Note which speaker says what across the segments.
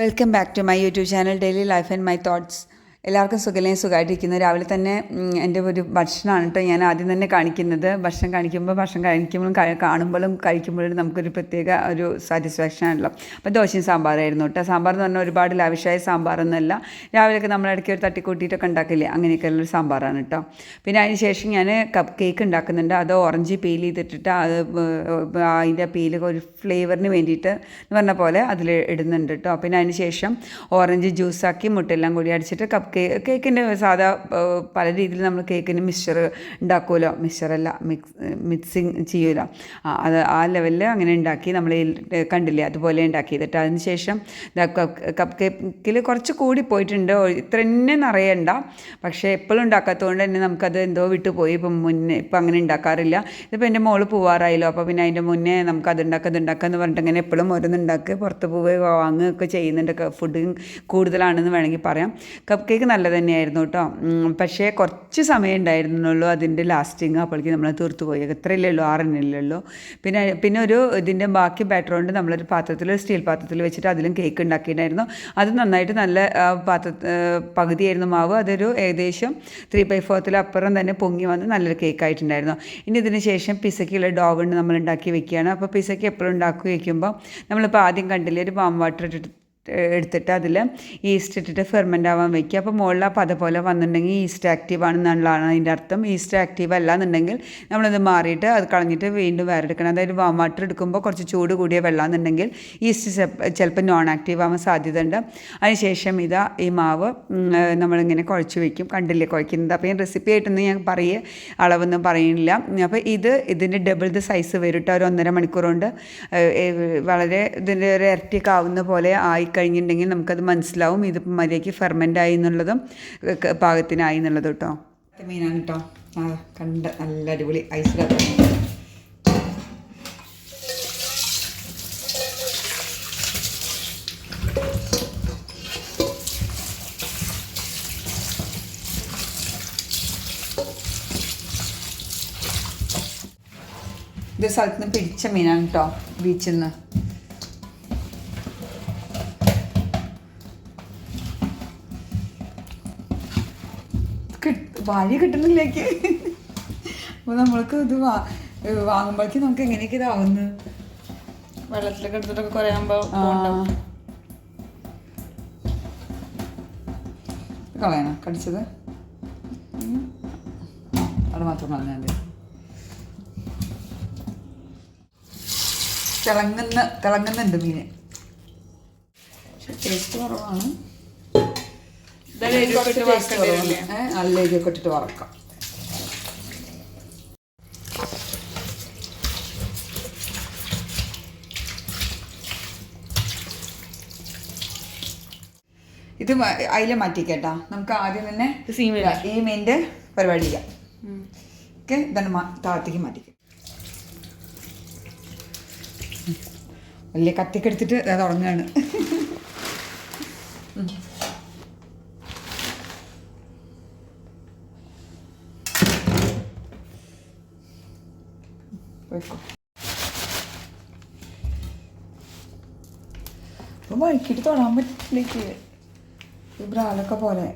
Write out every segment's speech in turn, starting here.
Speaker 1: Welcome back to my YouTube channel Daily Life and My Thoughts. എല്ലാവർക്കും സുഖലേ സുഖമായിട്ടിരിക്കുന്നു രാവിലെ തന്നെ എന്റെ ഒരു ഭക്ഷണമാണ് കേട്ടോ ഞാൻ ആദ്യം തന്നെ കാണിക്കുന്നത്. ഭക്ഷണം കാണിക്കുമ്പോൾ ഭക്ഷണം കഴിക്കുമ്പോഴും കഴി- കാണുമ്പോഴും കഴിക്കുമ്പോഴും നമുക്കൊരു പ്രത്യേക ഒരു സാറ്റിസ്ഫാക്ഷൻ ആണല്ലോ. അപ്പോൾ ദോശയും സാമ്പാറായിരുന്നു കേട്ടോ. സാമ്പാർ എന്ന് പറഞ്ഞാൽ ഒരുപാട് ലാവിഷായ സാമ്പാറൊന്നുമല്ല. രാവിലെയൊക്കെ നമ്മൾ ഇടയ്ക്ക് ഒരു തട്ടിക്കൂട്ടിയിട്ടൊക്കെ ഉണ്ടാക്കില്ലേ? അങ്ങനെയൊക്കെയുള്ള ഒരു സാമ്പാറാണ് കേട്ടോ. പിന്നെ അതിന് ശേഷം ഞാൻ കപ്പ് കേക്ക് ഉണ്ടാക്കുന്നുണ്ട്. അത് ഓറഞ്ച് പീൽ ചെയ്തിട്ടിട്ട് അത് അതിന്റെ പീൽ ഒരു ഫ്ലേവറിന് വേണ്ടിയിട്ട് എന്ന് പറഞ്ഞ പോലെ അതിൽ ഇടുന്നുണ്ട് കേട്ടോ. പിന്നെ അതിന് ശേഷം ഓറഞ്ച് ജ്യൂസാക്കി മുട്ടെല്ലാം കൂടി അടിച്ചിട്ട് കപ്പ് കേക്ക് കേക്കിന്റെ സാധാ പല രീതിയിൽ നമ്മൾ കേക്കിന്റെ മിക്സ്ചർ ഉണ്ടാക്കുമല്ലോ. മിക്സ്ചറല്ല മിക്സ് മിക്സിങ് ചെയ്യുമല്ലോ. അത് ആ ലെവലിൽ അങ്ങനെ ഉണ്ടാക്കി നമ്മൾ കണ്ടില്ലേ അതുപോലെ ഉണ്ടാക്കി. എന്നിട്ട് അതിന് ശേഷം കപ്പ് കേക്കിൽ കുറച്ച് കൂടി പോയിട്ടുണ്ട്. ഇത്ര തന്നെ നിറയണ്ട. പക്ഷേ എപ്പോഴും ഉണ്ടാക്കാത്തതുകൊണ്ട് തന്നെ നമുക്കത് എന്തോ വിട്ടുപോയി ഇപ്പം മുന്നേ ഇപ്പം അങ്ങനെ ഉണ്ടാക്കാറില്ല. ഇതിപ്പോൾ എന്റെ മോൾ പോവാറായല്ലോ. അപ്പോൾ പിന്നെ അതിന്റെ മുന്നേ നമുക്ക് ഉണ്ടാക്കുക അത് ഉണ്ടാക്കുക എന്ന് പറഞ്ഞിട്ട് അങ്ങനെ എപ്പോഴും ഓരോന്നുണ്ടാക്കുക പുറത്ത് പോവുകയോ വാങ്ങുകയൊക്കെ ചെയ്യുന്നുണ്ട്. ഫുഡ് കൂടുതലാണെന്ന് വേണമെങ്കിൽ പറയാം. കപ്പ് കേക്ക് നല്ലത് തന്നെയായിരുന്നു കേട്ടോ. പക്ഷേ കുറച്ച് സമയം ഉണ്ടായിരുന്നുള്ളൂ അതിന്റെ ലാസ്റ്റിങ്. അപ്പോഴേക്ക് നമ്മൾ തീർത്തു പോയി. എത്ര ഇല്ലല്ലോ ആറെണ്ണല്ലേ ഉള്ളൂ. പിന്നെ പിന്നെ ഒരു ഇതിന്റെ ബാക്കി ബാറ്റർ നമ്മളൊരു പാത്രത്തിൽ സ്റ്റീൽ പാത്രത്തിൽ വെച്ചിട്ട് അതിലും കേക്ക് ഉണ്ടാക്കിയിട്ടുണ്ടായിരുന്നു. അത് നന്നായിട്ട് നല്ല പാത്ര പകുതിയായിരുന്നു മാവ്. അതൊരു ഏകദേശം ത്രീ ബൈ ഫോർത്തിൽ അപ്പുറം തന്നെ പൊങ്ങി വന്ന് നല്ലൊരു കേക്ക് ആയിട്ടുണ്ടായിരുന്നു. ഇനി ഇതിന് ശേഷം പിസയ്ക്കുള്ള ഡോ കൊണ്ട് നമ്മൾ ഉണ്ടാക്കി വെക്കുകയാണ്. അപ്പോൾ പിസയ്ക്ക് എപ്പോഴും ഉണ്ടാക്കി വെക്കുമ്പോൾ നമ്മളിപ്പോൾ ആദ്യം കണ്ടില്ലേ ഒരു പാം വാട്ടർ ഇട്ടിട്ട് എടുത്തിട്ട് അതിൽ ഈസ്റ്റ് ഇട്ടിട്ട് ഫെർമെന്റ് ആവാൻ വയ്ക്കുക അപ്പോൾ മുകളിൽ ആ പത പോലെ വന്നിട്ടുണ്ടെങ്കിൽ ഈസ്റ്റ് ആക്റ്റീവ് ആണെന്നുള്ളതാണ് അതിന്റെ അർത്ഥം. ഈസ്റ്റ് ആക്റ്റീവ് അല്ല എന്നുണ്ടെങ്കിൽ നമ്മളത് മാറിയിട്ട് അത് കളഞ്ഞിട്ട് വീണ്ടും വേറെ എടുക്കണം അതായത് വാം വാട്ടർ എടുക്കുമ്പോൾ കുറച്ച് ചൂട് കൂടിയ വെള്ളം എന്നുണ്ടെങ്കിൽ ഈസ്റ്റ് ചിലപ്പോൾ നോൺ ആക്റ്റീവ് ആവാൻ സാധ്യത ഉണ്ട് അതിനുശേഷം ഇതാ ഈ മാവ് നമ്മളിങ്ങനെ കുഴച്ച് വയ്ക്കും കണ്ടില്ലേ കുഴക്കുന്നത്? അപ്പോൾ ഞാൻ റെസിപ്പി ആയിട്ടൊന്നും ഞാൻ പറയേ അളവൊന്നും പറയുന്നില്ല. അപ്പോൾ ഇത് ഇതിന്റെ ഡബിൾ ദ സൈസ് വരും കേട്ടോ. ഒരു ഒന്നര മണിക്കൂർ കൊണ്ട്. വളരെ ഇതിന്റെ ഒരു ആവുന്ന പോലെ ആയി കഴിഞ്ഞിട്ടുണ്ടെങ്കിൽ നമുക്കത് മനസ്സിലാവും. ഇത് മര്യാദയ്ക്ക് ഫെർമെന്റ് ആയി എന്നുള്ളതും പാകത്തിനായി എന്നുള്ളതും കേട്ടോ മീനാണ് കേട്ടോ ആ കണ്ട് നല്ല അടിപൊളി ഐസ് ഇത് സ്ഥലത്ത് നിന്ന് പിടിച്ച മീനാണ് കേട്ടോ ബീച്ചിൽ നിന്ന്. വഴി കിട്ടുന്നില്ലേക്ക്. അപ്പോൾ നമ്മൾക്ക് ഇത് വാ വാങ്ങുമ്പോഴേക്കും നമുക്ക് എങ്ങനെയൊക്കെ ഇതാവുന്നു?
Speaker 2: വെള്ളത്തിലൊക്കെ എടുത്തിട്ടൊക്കെ കുറേ ആകുമ്പോൾ
Speaker 1: കളയണോ കടിച്ചത്. അവിടെ മാത്രം കളഞ്ഞാൽ തിളങ്ങുന്ന തിളങ്ങുന്നുണ്ട് മീന്
Speaker 2: പക്ഷെ ടേസ്റ്റ് കുറവാണ്
Speaker 1: കുറച്ച് taste കുറവാണ്. ഏ, നല്ല എരിയൊക്കെ ഇട്ടിട്ട് വറക്കാം. ഇത് അതിലെ മാറ്റിക്കേട്ടാ. നമുക്ക് ആദ്യം തന്നെ ഈ മീനിന്റെ പരിപാടി ചെയ്യാം. ഓക്കെ? ഇതാണ് മാ- താഴത്തേക്ക് മാറ്റിക്കാം. വലിയ കത്തിക്കെടുത്തിട്ട് അത് ഉറങ്ങുകയാണ് പോയിക്കോ. ഇപ്പൊ വഴിക്കിട്ട് തൊടാൻ പറ്റില്ലേക്ക് ഈ ബ്രാലൊക്കെ പോലെ.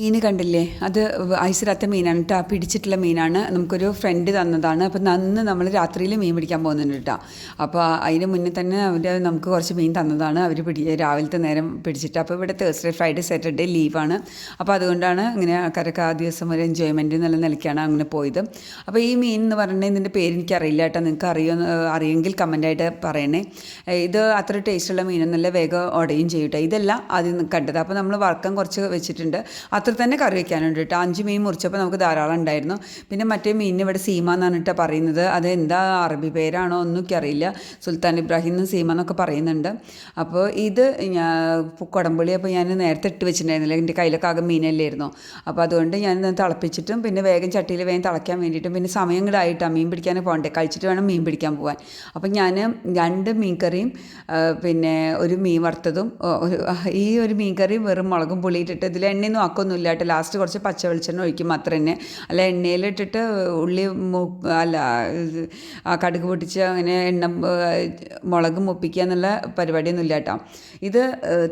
Speaker 1: മീൻ കണ്ടില്ലേ? അത് ഐസിലാത്ത മീനാണ് കേട്ടോ. പിടിച്ചിട്ടുള്ള മീനാണ്. നമുക്കൊരു ഫ്രണ്ട് തന്നതാണ്. അപ്പം അന്ന് നമ്മൾ രാത്രിയിൽ മീൻ പിടിക്കാൻ പോകുന്നുണ്ട് കേട്ടോ. അപ്പോൾ അതിന് മുന്നേ തന്നെ അവർ നമുക്ക് കുറച്ച് മീൻ തന്നതാണ്. അവർ പിടി രാവിലത്തെ നേരം പിടിച്ചിട്ട്. അപ്പോൾ ഇവിടെ തേഴ്സ്ഡേ ഫ്രൈഡേ സാറ്റർഡേ ലീവാണ് അപ്പോൾ അതുകൊണ്ടാണ് ഇങ്ങനെ ആൾക്കാരൊക്കെ ആ ദിവസം ഒരു എൻജോയ്മെന്റ് എന്നുള്ള നിലയ്ക്കാണ് അങ്ങനെ പോയത്. അപ്പോൾ ഈ മീൻ എന്ന് പറഞ്ഞാൽ ഇതിന്റെ പേര് എനിക്ക് അറിയില്ല കേട്ടോ. നിങ്ങൾക്ക് അറിയോ അറിയെങ്കിൽ കമന്റായിട്ട് പറയണേ. ഇത് അത്ര ടേസ്റ്റുള്ള മീനൊന്നല്ല. വേഗം ഉടയും ചെയ്യും ഇതെല്ലാം ഇതല്ല ആദ്യം കണ്ടത്. അപ്പോൾ നമ്മൾ വറക്കം കുറച്ച് വെച്ചിട്ടുണ്ട്. അത്ര തന്നെ കറി വെക്കാനുണ്ട് കേട്ടോ അഞ്ച് മീൻ മുറിച്ചപ്പോൾ നമുക്ക് ധാരാളം ഉണ്ടായിരുന്നു. പിന്നെ മറ്റേ മീനിന് ഇവിടെ സീമ എന്നാണ് കേട്ടോ പറയുന്നത്. അത് എന്താ അറബി പേരാണോ ഒന്നും അറിയില്ല. സുൽത്താൻ ഇബ്രാഹിം എന്ന് സീമ എന്നൊക്കെ പറയുന്നുണ്ട്. അപ്പോൾ ഇത് ഞാൻ കുടംപുളി അപ്പോൾ ഞാൻ നേരത്തെ ഇട്ട് വെച്ചിട്ടുണ്ടായിരുന്നില്ല. എന്റെ കയ്യിലൊക്കെ ആകെ മീനല്ലായിരുന്നു. അപ്പോൾ അതുകൊണ്ട് ഞാൻ തിളപ്പിച്ചിട്ടും പിന്നെ വേഗം ചട്ടിയിൽ വേഗം തിളയ്ക്കാൻ വേണ്ടിയിട്ടും പിന്നെ സമയം കൂടെ ആയിട്ടാണ് മീൻ പിടിക്കാൻ പോകണ്ടേ. കഴിച്ചിട്ട് വേണം മീൻ പിടിക്കാൻ പോകാൻ. അപ്പോൾ ഞാൻ രണ്ട് മീൻ കറിയും പിന്നെ ഒരു മീൻ വറുത്തതും ഈ ഒരു മീൻ വെറും മുളകും പുളിയിട്ടിട്ട് ഇതിൽ എണ്ണയൊന്നും ആക്കൊന്നും കേട്ടോ. ലാസ്റ്റ് കുറച്ച് പച്ച വെളിച്ചെണ്ണ ഒഴിക്കും മാത്രം തന്നെ. അല്ല എണ്ണയിലിട്ടിട്ട് ഉള്ളി അല്ല കടുക് പൊട്ടിച്ച് അങ്ങനെ എണ്ണ മുളക് മുപ്പിക്കുക എന്നുള്ള പരിപാടിയൊന്നും കേട്ടോ. ഇത്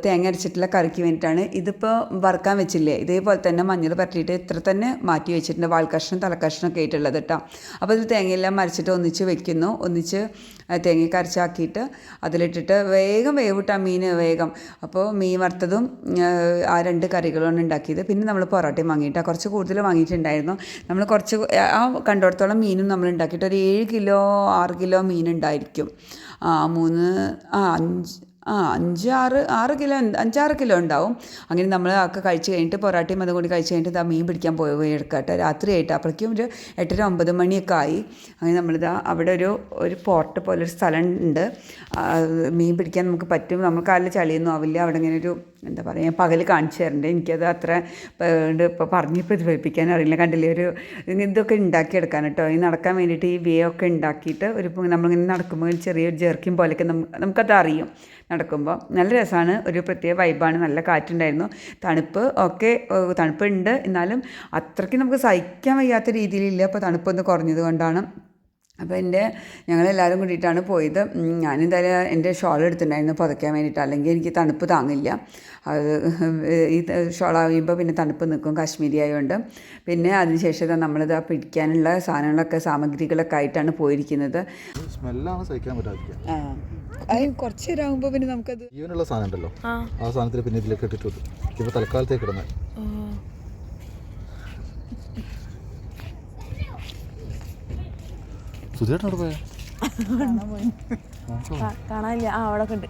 Speaker 1: തേങ്ങ അരച്ചിട്ടുള്ള കറിക്ക് വേണ്ടിയിട്ടാണ്. ഇതിപ്പോൾ വറുക്കാൻ വെച്ചില്ലേ? ഇതേപോലെ തന്നെ മഞ്ഞൾ പരട്ടിയിട്ട് ഇത്ര തന്നെ മാറ്റി വെച്ചിട്ടുണ്ട്. വാൽക്കഷ്ണം തലക്കഷ്ണം ഒക്കെ ആയിട്ടുള്ളത് കേട്ടോ. അപ്പോൾ ഇതിൽ തേങ്ങയെല്ലാം അരച്ചിട്ട് ഒന്നിച്ച് വെക്കുന്നു. ഒന്നിച്ച് തേങ്ങ അരച്ചാക്കിയിട്ട് അതിലിട്ടിട്ട് വേഗം വേവിട്ടാ മീൻ വേഗം. അപ്പോൾ മീൻ വറുത്തതും ആ രണ്ട് കറികളുമാണ് ഉണ്ടാക്കിയത്. പിന്നെ നമ്മൾ പൊറോട്ടയും വാങ്ങിയിട്ട് കുറച്ച് കൂടുതൽ വാങ്ങിയിട്ടുണ്ടായിരുന്നു. നമ്മൾ കുറച്ച് ആ കണ്ടോടത്തോളം മീനും നമ്മൾ ഉണ്ടാക്കിയിട്ട് ഒരു ഏഴ് കിലോ ആറ് കിലോ മീൻ ഉണ്ടായിരിക്കും. ആ മൂന്ന് ആ അഞ്ച് ആ അഞ്ച് ആറ് ആറ് കിലോ അഞ്ചാറ് കിലോ ഉണ്ടാവും. അങ്ങനെ നമ്മൾ ഒക്കെ കഴിച്ച് കഴിഞ്ഞിട്ട് പൊറാട്ടയും അതും കൂടി കഴിച്ച് കഴിഞ്ഞിട്ട് ഇതാ മീൻ പിടിക്കാൻ പോയി പോയി എടുക്കട്ടെ. രാത്രി ആയിട്ട് അപ്പോഴേക്കും ഒരു എട്ടര ഒമ്പത് മണിയൊക്കെ ആയി. അങ്ങനെ നമ്മളിതാ അവിടെ ഒരു ഒരു പോർട്ട് പോലെ ഒരു സ്ഥലം ഉണ്ട് മീൻ പിടിക്കാൻ നമുക്ക് പറ്റും. നമ്മൾ കാലിൽ ചളിയൊന്നും ആവില്ല. അവിടെ ഇങ്ങനെ ഒരു എന്താ പറയുക പകൽ കാണിച്ചു തരണ്ടേ. എനിക്കത് അത്ര ഇപ്പോൾ പറഞ്ഞ് പ്രതിഫലിപ്പിക്കാൻ അറിയില്ല. കണ്ടില്ലേ ഒരു ഇതൊക്കെ ഉണ്ടാക്കിയെടുക്കാൻ കേട്ടോ. ഈ നടക്കാൻ വേണ്ടിയിട്ട് ഈ വേ ഒക്കെ ഉണ്ടാക്കിയിട്ട് ഒരു നമ്മളിങ്ങനെ നടക്കുമ്പോൾ ചെറിയൊരു ജെർക്കിൻ പോലെയൊക്കെ നമുക്ക് നമുക്കത് അറിയും. നടക്കുമ്പോൾ നല്ല രസമാണ് ഒരു പ്രത്യേക വൈബാണ് നല്ല കാറ്റുണ്ടായിരുന്നു. തണുപ്പ് ഒക്കെ തണുപ്പുണ്ട്. എന്നാലും അത്രയ്ക്ക് നമുക്ക് സഹിക്കാൻ വയ്യാത്ത രീതിയിലില്ല. അപ്പോൾ തണുപ്പൊന്ന് കുറഞ്ഞത് കൊണ്ടാണ്. അപ്പോൾ എന്റെ ഞങ്ങളെല്ലാവരും കൂടിയിട്ടാണ് പോയത്. ഞാനെന്തായാലും എന്റെ ഷോൾ എടുത്തിട്ടുണ്ടായിരുന്നു പുതയ്ക്കാൻ വേണ്ടിയിട്ട്. അല്ലെങ്കിൽ എനിക്ക് തണുപ്പ് താങ്ങില്ല. അത് ഈ ഷോൾ ആകുമ്പോൾ പിന്നെ തണുപ്പ് നിൽക്കും. കാശ്മീരി ആയതുകൊണ്ട് പിന്നെ അതിനുശേഷം നമ്മളിത് പിടിക്കാനുള്ള സാധനങ്ങളൊക്കെ സാമഗ്രികളൊക്കെ ആയിട്ടാണ് പോയിരിക്കുന്നത്.
Speaker 3: സ്മെല്ലാണ് സഹിക്കാൻ പറ്റാതിരിക്കുക.
Speaker 1: കുറച്ച് ആകുമ്പോ പിന്നെ നമുക്കത്
Speaker 3: ജീവനുള്ള സാധനം ഉണ്ടല്ലോ ആ സാധനത്തിൽ പിന്നെ ഇതിലേക്ക് ഇട്ടിട്ടു ഇപ്പൊ തൽക്കാലത്തേക്ക് ഇടുന്നത് പോയാ?
Speaker 2: കാണാനില്ല. ആ അവിടെ ഉണ്ട്.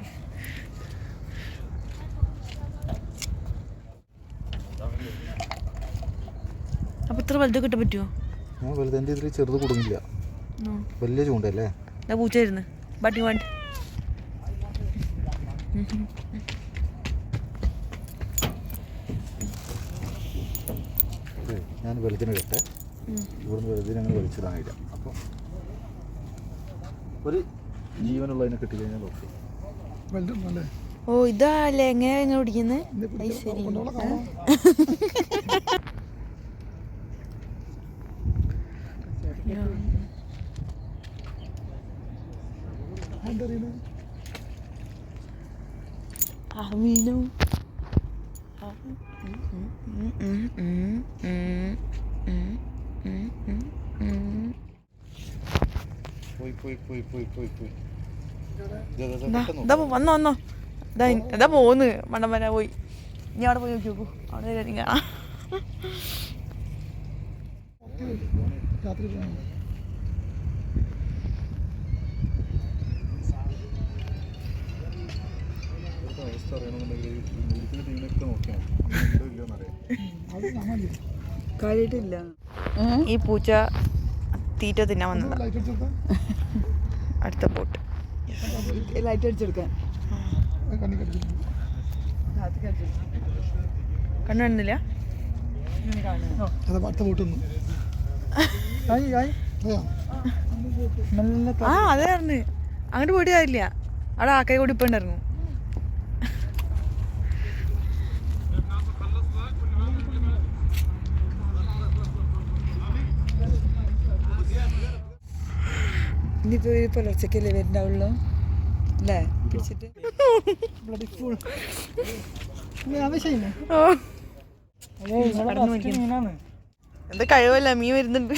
Speaker 2: അപ്പൊ ഇത്ര വലുത് കിട്ടാൻ പറ്റുമോ
Speaker 3: ഞാൻ വലുത് എന്റെ ഇതിൽ ചെറുത് കൊടുക്കില്ല വലിയ ചൂണ്ടല്ലേ
Speaker 2: ഞാൻ പൂച്ച വരുന്നു ബട്ടി വണ്ട്
Speaker 3: വലുതിന് ഇടട്ടെ ഇവിടുന്ന് വെറുതെ ഞങ്ങൾ വലിച്ചിടാനില്ല അപ്പോൾ ഒരു ജീവനുള്ളതിനെ കിട്ടിക്കഴിഞ്ഞാൽ ഓക്കെ
Speaker 2: ഓ ഇതാല്ലേ? എങ്ങനെയാ നിങ്ങൾ പിടിക്കുന്നത് ആ മീനും. വന്നോ വന്നോ. ഇതാ പോന്ന്. മണ്ടമ്പന പോയി. ഇനി അവിടെ പോയി നോക്കി നോക്കൂ അവിടെ എല്ലാവരും കാണാം.
Speaker 1: കാര്യമായിട്ടില്ല
Speaker 2: ഈ പൂച്ച തീറ്റ തിന്നാൻ വന്നത്. അടുത്ത ബോട്ട്
Speaker 1: ലൈറ്റ് അടിച്ചെടുക്കാൻ
Speaker 2: കണ്ണു കാണുന്നില്ല? ആ അതെ പറഞ്ഞു. അങ്ങോട്ട് പോയിട്ട് കാര്യമില്ല അവിടെ ആക്കൈ കൂടി ഇപ്പം ഉണ്ടായിരുന്നു.
Speaker 1: ഇനിയിപ്പോൾ ഒരു പുലർച്ചയ്ക്കല്ലേ വരുന്നുള്ളൂ? അല്ലേ? പിടിച്ചിട്ട്.
Speaker 2: ഓ. എന്താ കഴിവല്ല മീൻ വരുന്നുണ്ട്.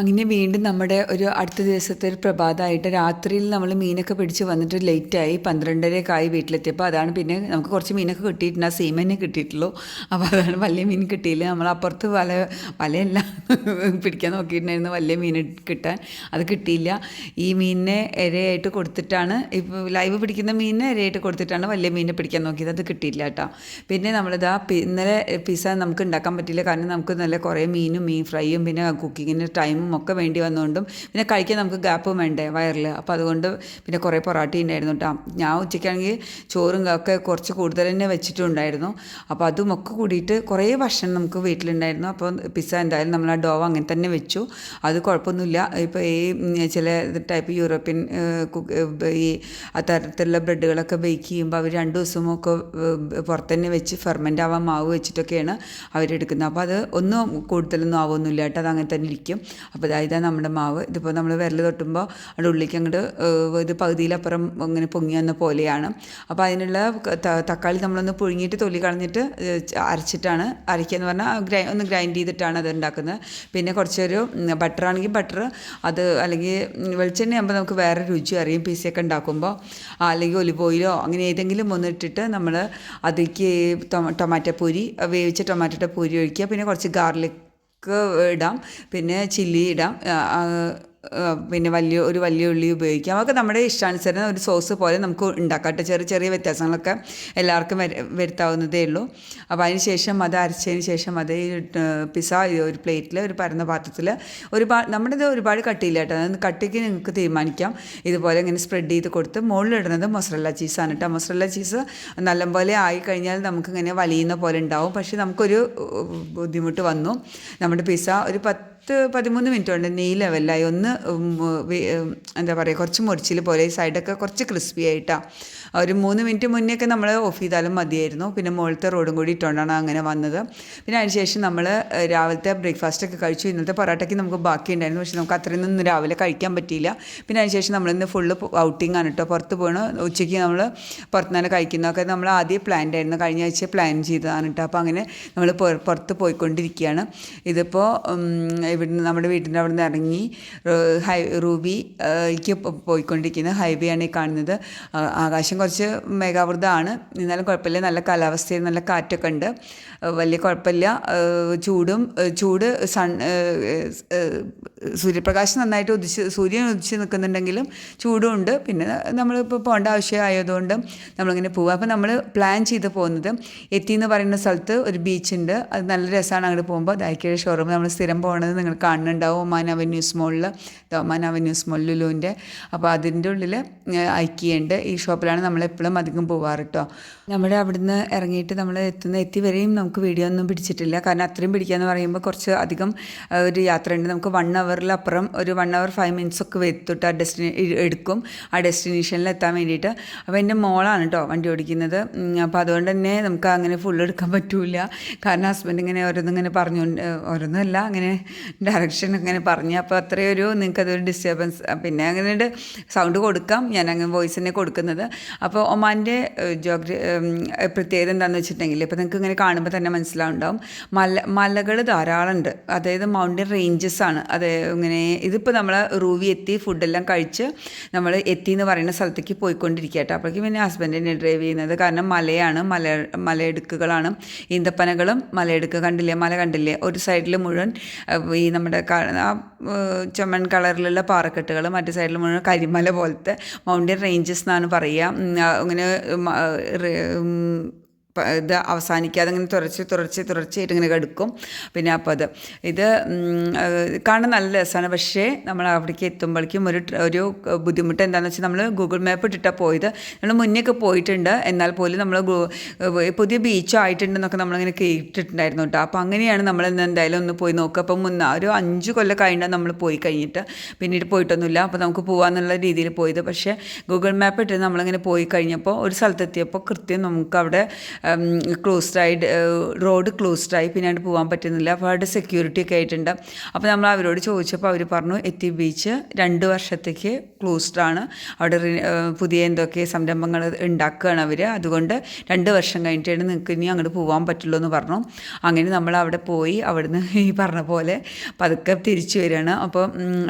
Speaker 1: അങ്ങനെ വീണ്ടും നമ്മുടെ ഒരു അടുത്ത ദിവസത്തെ ഒരു പ്രഭാതമായിട്ട് രാത്രിയിൽ നമ്മൾ മീനൊക്കെ പിടിച്ച് വന്നിട്ട് ലേറ്റായി പന്ത്രണ്ടരയൊക്കെ ആയി വീട്ടിലെത്തിയപ്പോൾ അതാണ് പിന്നെ നമുക്ക് കുറച്ച് മീനൊക്കെ കിട്ടിയിട്ടുണ്ട്. ആ സീമനെ കിട്ടിയിട്ടുള്ളൂ. അപ്പോൾ അതാണ് വലിയ മീൻ കിട്ടിയില്ല. നമ്മൾ അപ്പുറത്ത് വല വലയല്ല. പിടിക്കാൻ നോക്കിയിട്ടുണ്ടായിരുന്നു. വലിയ മീൻ കിട്ടാൻ അത് കിട്ടിയില്ല. ഈ മീനിനെ ഇരയായിട്ട് കൊടുത്തിട്ടാണ് ഇപ്പോൾ ലൈവ് പിടിക്കുന്ന മീനിനെ ഇരയായിട്ട് കൊടുത്തിട്ടാണ് വലിയ മീനിനെ പിടിക്കാൻ നോക്കിയത്. അത് കിട്ടിയില്ല കേട്ടോ. പിന്നെ നമ്മളിതാ ഇന്നലെ പിസ്സ നമുക്ക് ഉണ്ടാക്കാൻ പറ്റില്ല കാരണം നമുക്ക് നല്ല കുറേ മീനും മീൻ ഫ്രൈയും പിന്നെ കുക്കിങ്ങിന് ടൈമും ഒക്കെ വേണ്ടി വന്നുകൊണ്ടും പിന്നെ കഴിക്കാൻ നമുക്ക് ഗ്യാപ്പും വേണ്ടേ വയറിൽ അപ്പോൾ അതുകൊണ്ട് പിന്നെ കുറേ പൊറാട്ടി ഉണ്ടായിരുന്നു കേട്ടോ. ഞാൻ ഉച്ചയ്ക്കാണെങ്കിൽ ചോറും ഒക്കെ കുറച്ച് കൂടുതൽ തന്നെ വെച്ചിട്ടുണ്ടായിരുന്നു. അപ്പോൾ അതും ഒക്കെ കൂടിയിട്ട് കുറേ ഭക്ഷണം നമുക്ക് വീട്ടിലുണ്ടായിരുന്നു. അപ്പോൾ പിസ്സ എന്തായാലും നമ്മൾ ആ ഡോവ് അങ്ങനെ തന്നെ വെച്ചു. അത് കുഴപ്പമൊന്നുമില്ല. ഇപ്പോൾ ഈ ചില ടൈപ്പ് യൂറോപ്യൻ ഈ അത്തരത്തിലുള്ള ബ്രെഡുകളൊക്കെ ബേക്ക് ചെയ്യുമ്പോൾ അവർ രണ്ട് ദിവസമൊക്കെ പുറത്ത് തന്നെ വെച്ച് ഫെർമെന്റ് ആവാൻ മാവ് വെച്ചിട്ടൊക്കെയാണ് അവരെടുക്കുന്നത് അപ്പോൾ അത് ഒന്നും കൂടുതലൊന്നും ആവുമൊന്നുമില്ല കേട്ടോ. അത് അങ്ങനെ തന്നെ ഇരിക്കും. അപ്പോൾ അതായത് നമ്മുടെ മാവ്. ഇതിപ്പോൾ നമ്മൾ വിരൽ തൊട്ടുമ്പോൾ അവിടെ ഉള്ളിലേക്ക് അങ്ങോട്ട് ഇത് പകുതിയിലപ്പുറം ഇങ്ങനെ പൊങ്ങി വന്ന പോലെയാണ്. അപ്പോൾ അതിനുള്ള തക്കാളി നമ്മളൊന്ന് പുഴുങ്ങിയിട്ട് തൊലി കളഞ്ഞിട്ട് അരച്ചിട്ടാണ് അരയ്ക്കുക എന്ന് പറഞ്ഞാൽ ഗ്രൈ ഒന്ന് ഗ്രൈൻഡ് ചെയ്തിട്ടാണ് അത് ഉണ്ടാക്കുന്നത്. പിന്നെ കുറച്ചൊരു ബട്ടർ ആണെങ്കിൽ ബട്ടർ അത് അല്ലെങ്കിൽ വെളിച്ചെണ്ണ ആകുമ്പോൾ നമുക്ക് വേറെ രുചി അറിയും. പീസയൊക്കെ ഉണ്ടാക്കുമ്പോൾ അല്ലെങ്കിൽ ഒലിവ് ഓയിലോ അങ്ങനെ ഏതെങ്കിലും ഒന്ന് ഇട്ടിട്ട് നമ്മൾ അതിലേക്ക് ടൊമ- ടൊമാറ്റോ പൂരി വേവിച്ച ടൊമാറ്റോയുടെ പൂരി ഒഴിക്കുക. പിന്നെ കുറച്ച് ഗാർലിക് ഇടാം. പിന്നെ ചില്ലി ഇടാം. പിന്നെ വലിയ ഒരു വലിയ ഉള്ളി ഉപയോഗിക്കാം. അതൊക്കെ നമ്മുടെ ഇഷ്ടാനുസരണം ഒരു സോസ് പോലെ നമുക്ക് ഉണ്ടാക്കാം ചെറിയ ചെറിയ വ്യത്യാസങ്ങളൊക്കെ എല്ലാവർക്കും വര- വരുത്താവുന്നതേ ഉള്ളൂ. അപ്പോൾ അതിന് ശേഷം അത് അരച്ചതിന് ശേഷം അത് പിസ ഒരു പ്ലേറ്റിൽ ഒരു പരന്ന പാത്രത്തിൽ ഒരുപാട് നമ്മുടെ ഇത് ഒരുപാട് കട്ടിയില്ല കേട്ടോ. അത് കട്ടിക്ക് നിങ്ങൾക്ക് തീരുമാനിക്കാം. ഇതുപോലെ ഇങ്ങനെ സ്പ്രെഡ് ചെയ്ത് കൊടുത്ത് മുകളിലിടുന്നത് മൊസറല്ല ചീസാണ് കേട്ടോ. മൊസറല്ല ചീസ് നല്ലപോലെ ആയി കഴിഞ്ഞാൽ നമുക്കിങ്ങനെ വലിയുന്ന പോലെ ഉണ്ടാവും. പക്ഷേ നമുക്കൊരു ബുദ്ധിമുട്ട് വന്നു. നമ്മുടെ പിസ ഒരു പത്ത് പതിമൂന്ന് മിനിറ്റ് കൊണ്ട് നെയ് ലെവലായി ഒന്ന് എന്താ പറയുക കുറച്ച് മുറിച്ചിൽ പോലെ സൈഡൊക്കെ കുറച്ച് ക്രിസ്പി ആയിട്ടാണ് ഒരു മൂന്ന് മിനിറ്റ് മുന്നേയൊക്കെ നമ്മൾ ഓഫ് ചെയ്താലും മതിയായിരുന്നു. പിന്നെ മുകളിലത്തെ റോഡും കൂടി ഇട്ടുകൊണ്ടാണ് അങ്ങനെ വന്നത്. പിന്നെ അതിനുശേഷം നമ്മൾ രാവിലത്തെ ബ്രേക്ക്ഫാസ്റ്റ് ഒക്കെ കഴിച്ചു. ഇന്നത്തെ പൊറോട്ടയ്ക്ക് നമുക്ക് ബാക്കി ഉണ്ടായിരുന്നു. പക്ഷേ നമുക്ക് അത്രയും ഒന്നും രാവിലെ കഴിക്കാൻ പറ്റിയില്ല. പിന്നെ അതിനുശേഷം നമ്മളിന്ന് ഫുള്ള് ഔട്ടിംഗ് ആണ് കേട്ടോ പുറത്ത് പോകണം ഉച്ചയ്ക്ക് നമ്മൾ പുറത്ത് നിന്ന് കഴിക്കുന്നതൊക്കെ നമ്മൾ ആദ്യം പ്ലാൻ ആയിരുന്നു. കഴിഞ്ഞ ആഴ്ച പ്ലാൻ ചെയ്തതാണ് കേട്ടോ അപ്പോൾ അങ്ങനെ നമ്മൾ പുറത്ത് പോയിക്കൊണ്ടിരിക്കുകയാണ്. ഇതിപ്പോൾ ഇവിടുന്ന് നമ്മുടെ വീട്ടിന്റെ അവിടെ നിന്ന് ഇറങ്ങി ഹൈ റൂബി ക്ക് പോയിക്കൊണ്ടിരിക്കുന്ന. ഹൈവേ ആണ് ഈ കാണുന്നത്. ആകാശം കുറച്ച് മേഘാവൃതമാണ്. എന്നാലും കുഴപ്പമില്ല. നല്ല കാലാവസ്ഥയിൽ നല്ല കാറ്റൊക്കെ ഉണ്ട്. വലിയ കുഴപ്പമില്ല. ചൂടും ചൂട് സൺ സൂര്യപ്രകാശം നന്നായിട്ട് ഉദിച്ച് സൂര്യൻ ഉദിച്ച് നിൽക്കുന്നുണ്ടെങ്കിലും ചൂടും ഉണ്ട്. പിന്നെ നമ്മളിപ്പോൾ പോകേണ്ട ആവശ്യമായതുകൊണ്ട് നമ്മളിങ്ങനെ പോവുക അപ്പോൾ നമ്മൾ പ്ലാൻ ചെയ്ത് പോകുന്നത് എത്തി എന്ന് പറയുന്ന സ്ഥലത്ത് ഒരു ബീച്ചുണ്ട്. അത് നല്ല രസമാണ് അങ്ങോട്ട് പോകുമ്പോൾ. ദാക്കിയുടെ ഷോറൂം നമ്മൾ സ്ഥിരം പോകുന്നത് നിങ്ങൾ കാണുന്നുണ്ടാവും ഒമാൻ അവന്യൂസ് മോളിൽ ഒമാൻ അവന്യൂസ് മോൾ ലുലുവിന്റെ. അപ്പോൾ അതിന്റെ ഉള്ളിൽ ഐക്കിയുണ്ട് ഈ ഷോപ്പിലാണ് നമ്മൾ എപ്പോഴും അധികം പോവാറ് കേട്ടോ നമ്മുടെ അവിടുന്ന് ഇറങ്ങിയിട്ട് നമ്മൾ എത്തുന്ന എത്തി വരെയും നമുക്ക് വീഡിയോ ഒന്നും പിടിച്ചിട്ടില്ല. കാരണം അത്രയും പിടിക്കുക പിടിക്കാന്ന് പറയുമ്പോൾ കുറച്ച് അധികം ഒരു യാത്രയുണ്ട്. നമുക്ക് വൺ അവറിലപ്പുറം ഒരു വൺ അവർ ഫൈവ് മിനിറ്റ്സ് ഒക്കെ എത്തിട്ട് ആ ഡെസ്റ്റിനേ എടുക്കും. ആ ഡെസ്റ്റിനേഷനിൽ എത്താൻ വേണ്ടിയിട്ട്. അപ്പോൾ എന്റെ മോളാണ് കേട്ടോ വണ്ടി ഓടിക്കുന്നത്. അപ്പോൾ അതുകൊണ്ട് തന്നെ നമുക്ക് അങ്ങനെ ഫുൾ എടുക്കാൻ പറ്റില്ല കാരണം ഹസ്ബൻഡ് ഇങ്ങനെ ഓരോന്നിങ്ങനെ പറഞ്ഞു ഓരോന്നല്ല അങ്ങനെ ഡയറക്ഷൻ ഇങ്ങനെ പറഞ്ഞു. അപ്പോൾ അത്രയൊരു നിങ്ങൾക്കതൊരു ഡിസ്റ്റർബൻസ് പിന്നെ അങ്ങനെ സൗണ്ട് കൊടുക്കാം. ഞാൻ അങ്ങനെ വോയിസ് തന്നെ കൊടുക്കുന്നത്. അപ്പോൾ ഒമാന്റെ ജോഗ്ര പ്രത്യേകത എന്താണെന്ന് വെച്ചിട്ടുണ്ടെങ്കിൽ ഇപ്പോൾ നിങ്ങൾക്ക് ഇങ്ങനെ കാണുമ്പോൾ തന്നെ മനസ്സിലാവുണ്ടാവും. മല മലകൾ ധാരാളം ഉണ്ട് അതായത് മൗണ്ടൻ റേഞ്ചസ് ആണ്. അത് ഇങ്ങനെ ഇതിപ്പോൾ നമ്മൾ റൂവി എത്തി ഫുഡെല്ലാം കഴിച്ച് നമ്മൾ എത്തി എന്ന് പറയുന്ന സ്ഥലത്തേക്ക് പോയിക്കൊണ്ടിരിക്കുക കേട്ടോ. അപ്പോഴേക്കും പിന്നെ ഹസ്ബൻഡിനെ ഡ്രൈവ് ചെയ്യുന്നത്. കാരണം മലയാണ് മല മലയിടുക്കുകളാണ്. ഈന്തപ്പനകളും മലയിടുക്ക് കണ്ടില്ലേ മല കണ്ടില്ലേ? ഒരു സൈഡിൽ മുഴുവൻ ഈ നമ്മുടെ ആ കളറിലുള്ള പാറക്കെട്ടുകൾ മറ്റു സൈഡിൽ മുഴുവൻ കരിമല പോലത്തെ മൗണ്ടൻ റേഞ്ചസ് എന്നാണ് പറയുക. ഉം, ആ, ഇത് അവസാനിക്കാതെ ഇങ്ങനെ തുറച്ച് തുറച്ച് തുറച്ചായിട്ട് ഇങ്ങനെ എടുക്കും പിന്നെ അപ്പോൾ അത്. ഇത് കാണാൻ നല്ല രസമാണ്. പക്ഷേ നമ്മൾ അവിടേക്ക് എത്തുമ്പോഴേക്കും ഒരു ഒരു ബുദ്ധിമുട്ട് എന്താണെന്ന് വെച്ചാൽ നമ്മൾ ഗൂഗിൾ മാപ്പ് ഇട്ടിട്ടാണ് പോയത്. നമ്മൾ മുന്നേയൊക്കെ പോയിട്ടുണ്ട്. എന്നാൽ പോലും നമ്മൾ പുതിയ ബീച്ചും ആയിട്ടുണ്ടെന്നൊക്കെ നമ്മളിങ്ങനെ കേട്ടിട്ടുണ്ടായിരുന്നു കേട്ടോ. അപ്പോൾ അങ്ങനെയാണ് നമ്മൾ എന്തായാലും ഒന്ന് പോയി നോക്കുക. അപ്പം മുന്ന ഒരു അഞ്ച് കൊല്ലം കഴിഞ്ഞാൽ നമ്മൾ പോയി കഴിഞ്ഞിട്ട് പിന്നീട് പോയിട്ടൊന്നുമില്ല. അപ്പോൾ നമുക്ക് പോകാമെന്നുള്ള രീതിയിൽ പോയത്. പക്ഷേ ഗൂഗിൾ മാപ്പ് ഇട്ട് നമ്മളിങ്ങനെ പോയി കഴിഞ്ഞപ്പോൾ ഒരു സ്ഥലത്തെത്തിയപ്പോൾ കൃത്യം നമുക്ക് അവിടെ ക്ലോസ്ഡ് ആയി റോഡ് ക്ലോസ്ഡ് ആയി പിന്നെ അവിടെ പോകാൻ പറ്റുന്നില്ല. അപ്പോൾ അവിടെ സെക്യൂരിറ്റി ഒക്കെ ആയിട്ടുണ്ട്. അപ്പോൾ നമ്മൾ അവരോട് ചോദിച്ചപ്പോൾ അവർ പറഞ്ഞു എത്തി ബീച്ച് രണ്ട് വർഷത്തേക്ക് ക്ലോസ്ഡ് ആണ്. അവിടെ പുതിയ എന്തൊക്കെ സംരംഭങ്ങൾ ഉണ്ടാക്കുകയാണ് അവർ അതുകൊണ്ട് രണ്ട് വർഷം കഴിഞ്ഞിട്ടാണ് നിങ്ങൾക്ക് ഇനി അങ്ങോട്ട് പോകാൻ പറ്റുള്ളൂ എന്ന് പറഞ്ഞു. അങ്ങനെ നമ്മൾ അവിടെ പോയി. അവിടുന്ന് ഈ പറഞ്ഞ പോലെ പതുക്കെ തിരിച്ചു വരികയാണ് അപ്പോൾ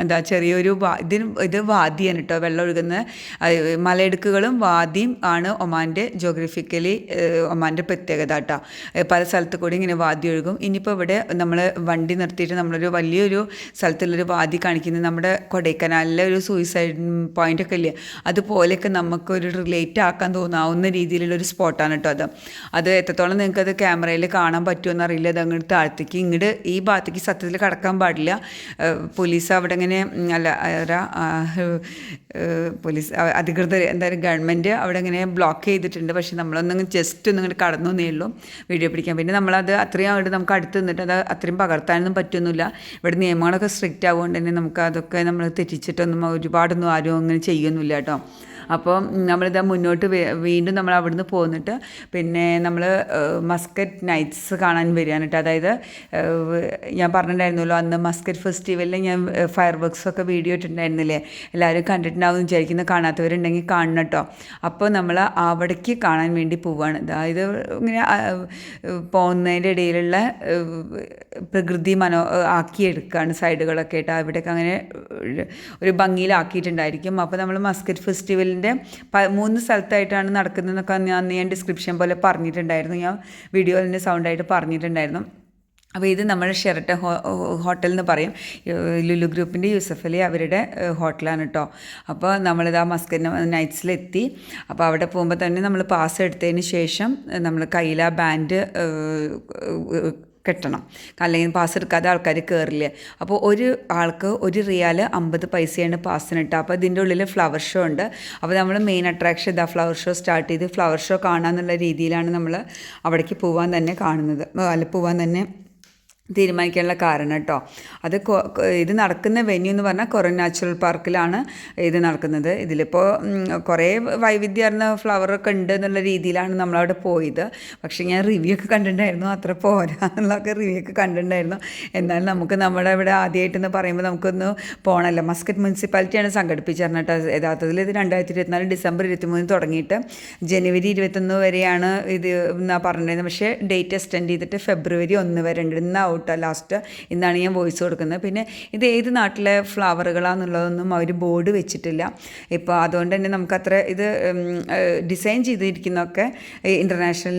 Speaker 1: എന്താ ചെറിയൊരു ഇതിന് ഇത് വാദിയാണ് കേട്ടോ വെള്ളം ഒഴുകുന്ന മലയിടുക്കുകളും വാദിയും ആണ് ഒമാന്റെ ജോഗ്രഫിക്കലി ഒമാൻ ഒമാന്റെ പ്രത്യേകത കേട്ടോ പല സ്ഥലത്ത് കൂടി ഇങ്ങനെ വാദ്യം ഒഴുകും. ഇനിയിപ്പോൾ ഇവിടെ നമ്മൾ വണ്ടി നിർത്തിയിട്ട് നമ്മളൊരു വലിയൊരു സ്ഥലത്തുള്ളൊരു വാദി കാണിക്കുന്നത് നമ്മുടെ കൊടൈക്കനാലിലെ ഒരു സൂയിസൈഡ് പോയിന്റ് ഒക്കെ ഇല്ലേ? അതുപോലെയൊക്കെ നമുക്കൊരു റിലേറ്റ് ആക്കാൻ തോന്നാവുന്ന രീതിയിലുള്ളൊരു സ്പോട്ടാണ് കേട്ടോ അത്. അത് എത്രത്തോളം നിങ്ങൾക്കത് ക്യാമറയിൽ കാണാൻ പറ്റുമെന്ന് അറിയില്ല. അത് അങ്ങോട്ട് താഴത്തേക്ക് ഇങ്ങോട്ട് ഈ ഭാഗത്തേക്ക് സത്യത്തിൽ കടക്കാൻ പാടില്ല. പോലീസ് അവിടെ ഇങ്ങനെ അല്ല പോലീസ് അധികൃതർ എന്തായാലും ഗവൺമെന്റ് അവിടെ ഇങ്ങനെ ബ്ലോക്ക് ചെയ്തിട്ടുണ്ട്. പക്ഷേ നമ്മളൊന്നും ജസ്റ്റ് ഒന്നും ഇങ്ങോട്ട് കടന്നു ഉള്ളൂ. വീഡിയോ പിടിക്കാൻ. പിന്നെ നമ്മളത് അത്രയും അങ്ങോട്ട് നമുക്ക് അടുത്ത് നിന്നിട്ട് അത് അത്രയും പകർത്താനൊന്നും പറ്റുന്നില്ല. ഇവിടെ നിയമങ്ങളൊക്കെ സ്ട്രിക്റ്റ് ആവുകൊണ്ട് തന്നെ നമുക്ക് അതൊക്കെ നമ്മൾ തെറ്റിച്ചിട്ടൊന്നും ഒരുപാടൊന്നും ആരും അങ്ങനെ ചെയ്യൊന്നുമില്ല കേട്ടോ. അപ്പോൾ നമ്മളിത് മുന്നോട്ട് വീണ്ടും നമ്മൾ അവിടുന്ന് പോന്നിട്ട് പിന്നെ നമ്മൾ മസ്കറ്റ് നൈറ്റ്സ് കാണാൻ വരികയാണ് കേട്ടോ അതായത് ഞാൻ പറഞ്ഞിട്ടുണ്ടായിരുന്നല്ലോ അന്ന് മസ്കറ്റ് ഫെസ്റ്റിവലിൽ ഞാൻ ഫയർ വർക്ക്സ് ഒക്കെ വീഡിയോ ഇട്ടിട്ടുണ്ടായിരുന്നില്ലേ? എല്ലാവരും കണ്ടിട്ടുണ്ടാവും വിചാരിക്കുന്നത് വിചാരിക്കുന്നു കാണാത്തവരുണ്ടെങ്കിൽ കാണണം കേട്ടോ. അപ്പോൾ നമ്മൾ അവിടേക്ക് കാണാൻ വേണ്ടി പോവുകയാണ് അതായത് ഇങ്ങനെ പോകുന്നതിന്റെ ഇടയിലുള്ള പ്രകൃതി മനോ ആക്കിയെടുക്കുകയാണ് സൈഡുകളൊക്കെ ആയിട്ട്. അവിടെയൊക്കെ അങ്ങനെ ഒരു ഭംഗിയിലാക്കിയിട്ടുണ്ടായിരിക്കും. അപ്പോൾ നമ്മൾ മസ്കറ്റ് ഫെസ്റ്റിവലിന്റെ മൂന്ന് സ്ഥലത്തായിട്ടാണ് നടക്കുന്നതെന്നൊക്കെ ഞാൻ ഞാൻ ഡിസ്ക്രിപ്ഷൻ പോലെ പറഞ്ഞിട്ടുണ്ടായിരുന്നു. ഞാൻ വീഡിയോയിന്റെ സൗണ്ടായിട്ട് പറഞ്ഞിട്ടുണ്ടായിരുന്നു. അപ്പോൾ ഇത് നമ്മൾ ഷെറട്ട ഹോട്ടൽ എന്ന് പറയും. ലുലു ഗ്രൂപ്പിന്റെ യൂസഫ് അലി അവരുടെ ഹോട്ടലാണ് കേട്ടോ അപ്പോൾ നമ്മളിത് ആ മസ്കറ്റ് നൈറ്റ്സിലെത്തി അപ്പോൾ അവിടെ പോകുമ്പോൾ തന്നെ നമ്മൾ പാസ് എടുത്തതിന് ശേഷം നമ്മൾ കയ്യിലാ ബാൻഡ് കെട്ടണം. അല്ലെങ്കിൽ പാസ് എടുക്കാതെ ആൾക്കാർ കയറില്ല അപ്പോൾ ഒരു ആൾക്ക് ഒരു റിയാൽ അമ്പത് പൈസയാണ് പാസിന് കിട്ടുക. അപ്പോൾ ഇതിന്റെ ഉള്ളിൽ ഫ്ലവർ ഷോ ഉണ്ട്. അപ്പോൾ നമ്മൾ മെയിൻ അട്രാക്ഷൻ ഇതാ ഫ്ലവർ ഷോ സ്റ്റാർട്ട് ചെയ്ത് ഫ്ലവർ ഷോ കാണാമെന്നുള്ള രീതിയിലാണ് നമ്മൾ അവിടേക്ക് പോവാൻ തന്നെ കാണുന്നത്. അല്ല പോവാൻ തന്നെ തീരുമാനിക്കാനുള്ള കാരണം കേട്ടോ അത് ഇത് നടക്കുന്ന വെന്യൂ എന്ന് പറഞ്ഞാൽ കൊറൻ നാച്ചുറൽ പാർക്കിലാണ് ഇത് നടക്കുന്നത്. ഇതിലിപ്പോൾ കുറേ വൈവിധ്യമാർന്ന ഫ്ലവറൊക്കെ ഉണ്ട് എന്നുള്ള രീതിയിലാണ് നമ്മളവിടെ പോയത്. പക്ഷേ ഞാൻ റിവ്യൂ ഒക്കെ കണ്ടിട്ടുണ്ടായിരുന്നു അത്ര പോരാ എന്നുള്ളതൊക്കെ റിവ്യൂ ഒക്കെ കണ്ടിട്ടുണ്ടായിരുന്നു. എന്നാലും നമുക്ക് നമ്മുടെ ഇവിടെ ആദ്യമായിട്ടെന്ന് പറയുമ്പോൾ നമുക്കൊന്ന് പോകണമല്ലോ മസ്കറ്റ് മുനിസിപ്പാലിറ്റിയാണ് സംഘടിപ്പിച്ചത് കേട്ടോ യഥാർത്ഥത്തിൽ ഇത് രണ്ടായിരത്തി ഇരുപത്തിനാല് ഡിസംബർ ഇരുപത്തിമൂന്ന് തുടങ്ങിയിട്ട് ജനുവരി ഇരുപത്തൊന്ന് വരെയാണ് ഇത് പറഞ്ഞിരുന്നത് പക്ഷേ ഡേറ്റ് എക്സ്റ്റെൻഡ് ചെയ്തിട്ട് ഫെബ്രുവരി ഒന്ന് വരെ ഉണ്ട്. ഇന്ന് ഔട്ടാ ലാസ്റ്റ് ഇന്നാണ് ഞാൻ വോയിസ് കൊടുക്കുന്നത്. പിന്നെ ഇത് ഏത് നാട്ടിലെ ഫ്ലവറുകളാണെന്നുള്ളതൊന്നും അവർ ബോർഡ് വെച്ചിട്ടില്ല. ഇപ്പോൾ അതുകൊണ്ട് തന്നെ നമുക്ക് അത്ര ഇത് ഡിസൈൻ ചെയ്തിരിക്കുന്നതൊക്കെ ഇന്റർനാഷണൽ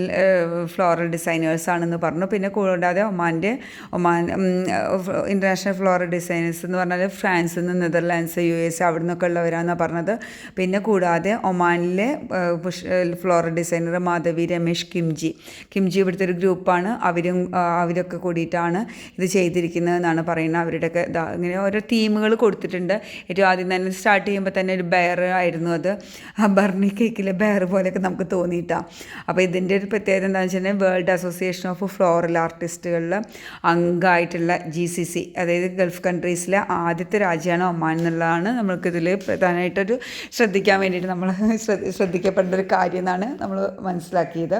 Speaker 1: ഫ്ലോറൽ ഡിസൈനേഴ്സ് ആണെന്ന് പറഞ്ഞു. പിന്നെ കൂടാതെ ഒമാന്റെ ഒമാൻ ഇന്റർനാഷണൽ ഫ്ലോറൽ ഡിസൈനേഴ്സ് എന്ന് പറഞ്ഞാൽ ഫ്രാൻസിൽ നിന്ന് നെതർലാൻഡ്സ് യു എസ് അവിടെ നിന്നൊക്കെ ഉള്ളവരാണെന്നാണ് പറഞ്ഞത്. പിന്നെ കൂടാതെ ഒമാനിലെ ഫ്ലോറൽ ഡിസൈനർ മാധവി രമേഷ് കിംജി. കിംജി ഇവിടുത്തെ ഒരു ഗ്രൂപ്പാണ് അവരും അവരൊക്കെ അവരൊക്കെ കൂടിയിട്ടാണ് ഇത് ചെയ്തിരിക്കുന്നതെന്നാണ് പറയുന്നത്. അവരുടെയൊക്കെ ഇങ്ങനെ ഓരോ തീമുകൾ കൊടുത്തിട്ടുണ്ട്. ഏറ്റവും ആദ്യം തന്നെ സ്റ്റാർട്ട് ചെയ്യുമ്പോൾ തന്നെ ഒരു ബെയർ ആയിരുന്നു അത്. ആ ബർണി കേക്കിലെ ബെയർ പോലെയൊക്കെ നമുക്ക് തോന്നിയിട്ടാണ് അപ്പോൾ ഇതിന്റെ ഒരു പ്രത്യേകത എന്താണെന്ന് വെച്ചിട്ടുണ്ടെങ്കിൽ വേൾഡ് അസോസിയേഷൻ ഓഫ് ഫ്ലോറൽ ആർട്ടിസ്റ്റുകളിൽ അംഗമായിട്ടുള്ള ജി സി സി അതായത് ഗൾഫ് കൺട്രീസിലെ ആദ്യത്തെ രാജ്യമാണ് ഒമാൻ എന്നുള്ളതാണ് നമ്മൾക്കിതിൽ പ്രധാനമായിട്ടൊരു ശ്രദ്ധിക്കാൻ വേണ്ടിയിട്ട് നമ്മൾ ശ്രദ്ധ- ശ്രദ്ധിക്കപ്പെടേണ്ട ഒരു കാര്യം എന്നാണ് നമ്മൾ മനസ്സിലാക്കിയത്.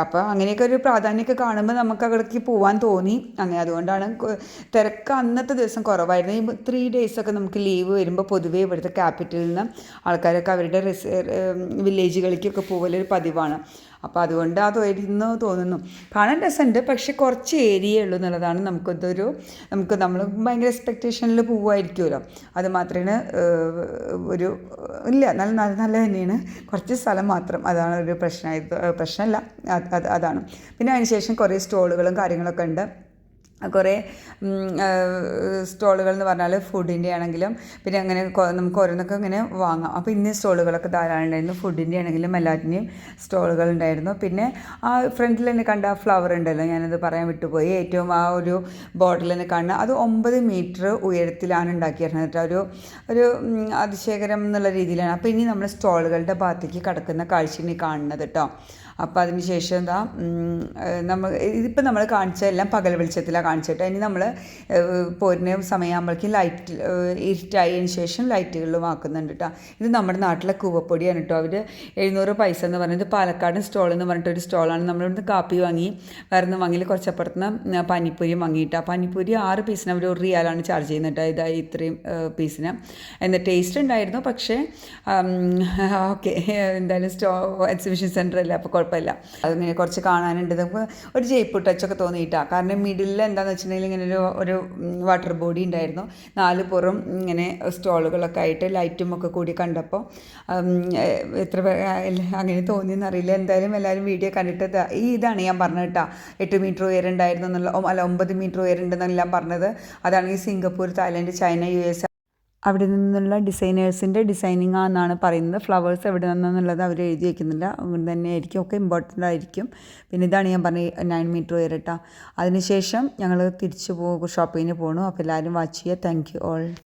Speaker 1: അപ്പോൾ അങ്ങനെയൊക്കെ ഒരു പ്രാധാന്യമൊക്കെ കാണുമ്പോൾ നമുക്ക് അവിടേക്ക് പോകാൻ തോന്നി. അങ്ങനെ അതുകൊണ്ടാണ് തിരക്ക് അന്നത്തെ ദിവസം കുറവായിരുന്നു. ഈ ത്രീ ഡേയ്സൊക്കെ നമുക്ക് ലീവ് വരുമ്പോൾ പൊതുവേ ഇവിടുത്തെ ക്യാപിറ്റലിൽ നിന്ന് ആൾക്കാരൊക്കെ അവരുടെ റിസ് വില്ലേജുകളിലേക്കൊക്കെ പോകലൊരു പതിവാണ്. അപ്പോൾ അതുകൊണ്ട് അതായിരുന്നു തോന്നുന്നു. കാണാൻ രസമുണ്ട് പക്ഷെ കുറച്ച് ഏരിയ ഉള്ളൂ എന്നുള്ളതാണ് നമുക്കിതൊരു നമുക്ക് നമ്മൾ ഭയങ്കര എക്സ്പെക്റ്റേഷനിൽ പോവുമായിരിക്കുമല്ലോ അത് മാത്രമേ ഒരു ഇല്ല നല്ല നല്ല നല്ല തന്നെയാണ്. കുറച്ച് സ്ഥലം മാത്രം അതാണ് ഒരു പ്രശ്നമായത് പ്രശ്നമല്ല അത് അത് അതാണ്. പിന്നെ അതിനുശേഷം കുറേ സ്റ്റോളുകളും കാര്യങ്ങളൊക്കെ ഉണ്ട്. കുറേ സ്റ്റോളുകൾ എന്ന് പറഞ്ഞാൽ ഫുഡിന്റെ ആണെങ്കിലും പിന്നെ അങ്ങനെ നമുക്ക് ഓരോന്നൊക്കെ ഇങ്ങനെ വാങ്ങാം. അപ്പോൾ ഇന്ന സ്റ്റോളുകളൊക്കെ ധാരാളം ഉണ്ടായിരുന്നു. ഫുഡിന്റെ ആണെങ്കിലും എല്ലാറ്റിനെയും സ്റ്റോളുകൾ ഉണ്ടായിരുന്നു. പിന്നെ ആ ഫ്രണ്ടിൽ തന്നെ കണ്ട ആ ഫ്ലവർ ഉണ്ടല്ലോ ഞാനത് പറയാൻ വിട്ടുപോയി. ഏറ്റവും ആ ഒരു ബോട്ടിൽ തന്നെ കാണുന്ന അത് ഒമ്പത് മീറ്റർ ഉയരത്തിലാണ് ഉണ്ടാക്കിയിരുന്നത് ഒരു ഒരു അതിശയകരം എന്നുള്ള രീതിയിലാണ്. അപ്പോൾ ഇനി നമ്മൾ സ്റ്റോളുകളുടെ ഭാഗത്തേക്ക് കടക്കുന്ന ഇനി കാണുന്നത് കേട്ടോ. അപ്പോൾ അതിന് ശേഷം എന്താ നമ്മൾ ഇതിപ്പോൾ നമ്മൾ കാണിച്ച എല്ലാം പകൽ വെളിച്ചത്തിലാണ് കാണിച്ചിട്ട്. ഇനി നമ്മൾ പോരുന്ന സമയമാകുമ്പോഴേക്കും ലൈറ്റ് ഇരുട്ടായതിനു ശേഷം ലൈറ്റുകളിലും ആക്കുന്നുണ്ട് കേട്ടോ ഇത് നമ്മുടെ നാട്ടിലെ കൂവപ്പൊടിയാണ് കേട്ടോ അവർ എഴുന്നൂറ് പൈസ എന്ന് പറയുന്നത് പാലക്കാട് സ്റ്റോൾ എന്ന് പറഞ്ഞിട്ട് ഒരു സ്റ്റോളാണ്. നമ്മളിവിടുന്ന് കാപ്പി വാങ്ങി വേറെ വാങ്ങിയിൽ കുറച്ചപ്പുറത്തുനിന്ന് പനിപ്പൂരിയും വാങ്ങിയിട്ട്. പനിപ്പൂരി പാനിപ്പൂരി ആറ് പീസിന് അവർ ഒരു റിയാലാണ് ചാർജ് ചെയ്യുന്നത് കേട്ടോ ഇതായി ഇത്രയും പീസിന്. എന്നാൽ ടേസ്റ്റ് ഉണ്ടായിരുന്നു പക്ഷേ ഓക്കെ. എന്തായാലും സ്റ്റോ എക്സിബിഷൻ സെന്റർ അല്ല അപ്പോൾ കുഴപ്പമില്ല. അതിങ്ങനെ കുറച്ച് കാണാനുണ്ട്. ഒരു ജയ്പൂർ ടച്ചൊക്കെ തോന്നിയിട്ടാണ് കാരണം മിഡിലിൽ എന്താണെന്ന് വെച്ചിട്ടുണ്ടെങ്കിൽ ഇങ്ങനെ ഒരു ഒരു വാട്ടർ ബോഡി ഉണ്ടായിരുന്നു. നാല് പുറം ഇങ്ങനെ സ്റ്റോളുകളൊക്കെ ആയിട്ട് ലൈറ്റും ഒക്കെ കൂടി കണ്ടപ്പോൾ എത്ര അങ്ങനെ തോന്നിയെന്നറിയില്ല എന്തായാലും എല്ലാവരും വീഡിയോ കണ്ടിട്ട് ഈ ഇതാണ് ഞാൻ പറഞ്ഞത് കേട്ടോ. എട്ട് മീറ്റർ ഉയരുണ്ടായിരുന്നു എന്നുള്ള അല്ല ഒമ്പത് മീറ്റർ ഉയരുണ്ടെന്നെല്ലാം പറഞ്ഞത്. അതാണെങ്കിൽ Singapore Thailand China U S അവിടെ നിന്നുള്ള ഡിസൈനേഴ്സിന്റെ ഡിസൈനിങ് ആണെന്നാണ് പറയുന്നത്. ഫ്ലവേഴ്സ് എവിടെ നിന്നെന്നുള്ളത് അവർ എഴുതി വയ്ക്കുന്നില്ല അതുകൊണ്ട് തന്നെ ആയിരിക്കും ഒക്കെ ഇമ്പോർട്ടന്റ് ആയിരിക്കും. പിന്നെ ഇതാണ് ഞാൻ പറഞ്ഞ നയൻ മീറ്റർ ഉയരട്ടാ അതിനുശേഷം ഞങ്ങൾ തിരിച്ചു പോകും ഷോപ്പിങ്ങിന് പോകണു അപ്പോൾ എല്ലാവരും വാച്ച് ചെയ്യുക. Thank you all